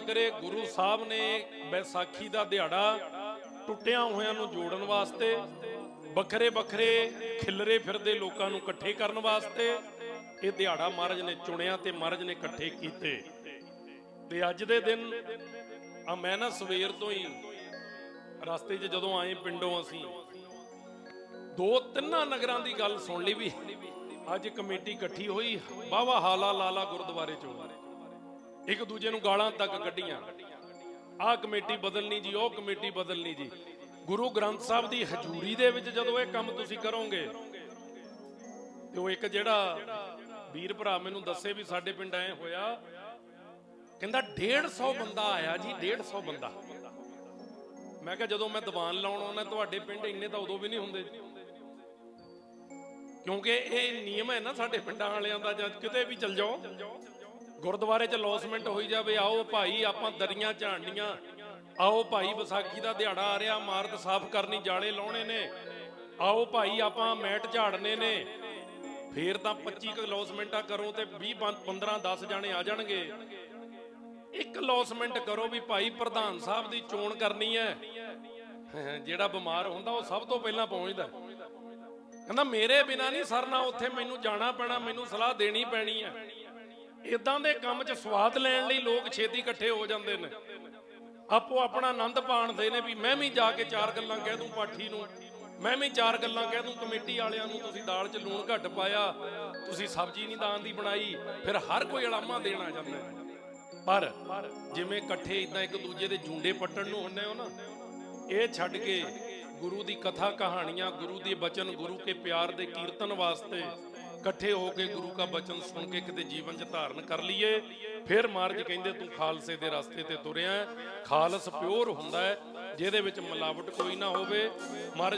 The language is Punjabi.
ਕਰੇ, ਗੁਰੂ ਸਾਹਿਬ ਨੇ ਬੈਸਾਖੀ ਦਾ ਦਿਹਾੜਾ ਟੁੱਟਿਆਂ ਹੋਇਆਂ ਨੂੰ ਜੋੜਨ ਵਾਸਤੇ, ਵੱਖਰੇ ਵੱਖਰੇ ਖਿਲਰੇ ਫਿਰਦੇ ਲੋਕਾਂ ਨੂੰ ਇਕੱਠੇ ਕਰਨ ਵਾਸਤੇ ਇਹ ਦਿਹਾੜਾ ਮਹਾਰਾਜ ਨੇ ਚੁਣਿਆ ਤੇ ਮਹਾਰਾਜ ਨੇ ਇਕੱਠੇ ਕੀਤੇ। ਤੇ ਅੱਜ ਦੇ ਦਿਨ ਆ ਮੈਂ ਨਾ ਸਵੇਰ ਤੋਂ ਹੀ ਰਸਤੇ 'ਚ ਜਦੋਂ ਆਏ ਪਿੰਡੋਂ ਅਸੀਂ, ਦੋ ਤਿੰਨਾਂ ਨਗਰਾਂ ਦੀ ਗੱਲ ਸੁਣ ਲਈ ਵੀ ਅੱਜ ਕਮੇਟੀ ਇਕੱਠੀ ਹੋਈ ਬਾਵਾ ਹਾਲਾ ਲਾਲਾ ਗੁਰਦੁਆਰੇ ਚੋਂ। ਇੱਕ ਦੂਜੇ ਨੂੰ ਗਾਲਾਂ ਤੱਕ ਕੱਢੀਆਂ। ਆਹ ਕਮੇਟੀ ਬਦਲਣੀ ਜੀ, ਉਹ ਕਮੇਟੀ ਬਦਲਣੀ ਜੀ। ਗੁਰੂ ਗ੍ਰੰਥ ਸਾਹਿਬ ਦੀ ਹਜ਼ੂਰੀ ਦੇ ਵਿੱਚ ਜਦੋਂ ਇਹ ਕੰਮ ਤੁਸੀਂ ਕਰੋਗੇ, ਤੇ ਉਹ ਇੱਕ ਜਿਹੜਾ ਵੀਰ ਭਰਾ ਮੈਨੂੰ ਦੱਸੇ ਵੀ ਸਾਡੇ ਪਿੰਡ ਐ ਹੋਇਆ, ਕਹਿੰਦਾ 150 ਬੰਦਾ ਆਇਆ ਜੀ 150 ਬੰਦਾ। ਮੈਂ ਕਿਹਾ ਜਦੋਂ ਮੈਂ ਦੀਵਾਨ ਲਾਉਣ ਆਉਣਾ ਤੁਹਾਡੇ ਪਿੰਡ, ਇੰਨੇ ਤਾਂ ਉਦੋਂ ਵੀ ਨਹੀਂ ਹੁੰਦੇ। ਕਿਉਂਕਿ ਇਹ ਨਿਯਮ ਹੈ ਨਾ ਸਾਡੇ ਪਿੰਡਾਂ ਵਾਲਿਆਂ ਦਾ ਜਦ ਕਿਤੇ ਵੀ ਚਲ ਜਾਓ। ਗੁਰਦੁਆਰੇ 'ਚ ਲੌਸਮੈਂਟ ਹੋਈ ਜਾਵੇ, ਆਓ ਭਾਈ, ਆਪਾਂ ਦਰੀਆਂ ਝਾੜਨੀਆਂ। ਆਓ ਭਾਈ, ਵਿਸਾਖੀ ਦਾ ਦਿਹਾੜਾ ਆ ਰਿਹਾ, ਇਮਾਰਤ ਸਾਫ਼ ਕਰਨੀ, ਜਾਲੇ ਲਾਉਣੇ ਨੇ। ਆਓ ਭਾਈ, ਆਪਾਂ ਮੈਟ ਝਾੜਨੇ ਨੇ। ਫੇਰ ਤਾਂ 25 ਕੁ ਲੌਸਮੈਂਟਾਂ ਕਰੋ ਤੇ 20 15 10 ਜਾਣੇ ਆ ਜਾਣਗੇ। ਇੱਕ ਲੌਸਮੈਂਟ ਕਰੋ ਵੀ ਭਾਈ, ਪ੍ਰਧਾਨ ਸਾਹਿਬ ਦੀ ਚੋਣ ਕਰਨੀ ਹੈ। ਜਿਹੜਾ ਬਿਮਾਰ ਹੁੰਦਾ, ਉਹ ਸਭ ਤੋਂ ਪਹਿਲਾਂ ਪਹੁੰਚਦਾ। ਕਹਿੰਦਾ, ਮੇਰੇ ਬਿਨਾ ਨਹੀਂ ਸਰਨਾ, ਉੱਥੇ ਮੈਨੂੰ ਜਾਣਾ ਪੈਣਾ, ਮੈਨੂੰ ਸਲਾਹ ਦੇਣੀ ਪੈਣੀ ਹੈ। ਇਦਾਂ ਦੇ ਕੰਮ 'ਚ ਸਵਾਦ ਲੈਣ ਲਈ ਲੋਕ ਛੇਤੀ ਇਕੱਠੇ ਹੋ ਜਾਂਦੇ ਨੇ। ਆਪੋ ਆਪਣਾ ਆਨੰਦ ਪਾਣਦੇ ਨੇ ਵੀ ਮੈਂ ਵੀ ਜਾ ਕੇ ਚਾਰ ਗੱਲਾਂ ਕਹਿ ਦੂੰ ਪਾਠੀ ਨੂੰ, ਮੈਂ ਵੀ ਚਾਰ ਗੱਲਾਂ ਕਹਿ ਦੂੰ ਕਮੇਟੀ ਵਾਲਿਆਂ ਨੂੰ, ਤੁਸੀਂ ਦਾਲ 'ਚ ਲੂਣ ਘੱਟ ਪਾਇਆ, ਤੁਸੀਂ ਸਬਜ਼ੀ ਨਹੀਂ ਦਾਨ ਦੀ ਬਣਾਈ, ਫਿਰ ਹਰ ਕੋਈ ਅਲਾਮਾ ਦੇਣ ਆ ਜਾਂਦਾ ਪਰ ਜਿਵੇਂ ਇਕੱਠੇ ਇਦਾਂ ਇੱਕ ਦੂਜੇ ਦੇ ਜੁੰਡੇ ਪੱਟਣ ਨੂੰ ਹੁੰਨੇ ਹੋ ਨਾ, ਇਹ ਛੱਡ ਕੇ ਗੁਰੂ ਦੀ ਕਥਾ ਕਹਾਣੀਆਂ, ਗੁਰੂ ਦੇ ਬਚਨ, ਗੁਰੂ ਕੇ ਪਿਆਰ ਦੇ ਕੀਰਤਨ ਵਾਸਤੇ ਇਕੱਠੇ ਹੋ ਕੇ ਗੁਰੂ ਦਾ ਬਚਨ ਸੁਣ ਕੇ ਕਿਤੇ ਜੀਵਨ 'ਚ ਧਾਰਨ ਕਰ ਲਈਏ, ਫਿਰ ਮਾਰਜ ਕਹਿੰਦੇ ਤੂੰ ਖਾਲਸੇ ਦੇ ਰਸਤੇ ਤੇ ਤੁਰਿਆ ਖਾਲਸ ਪਿਓਰ ਹੁੰਦਾ ਹੈ, ਜਿਹਦੇ ਵਿੱਚ ਮਿਲਾਵਟ ਕੋਈ ਨਾ ਹੋਵੇ। ਮਾਰਜ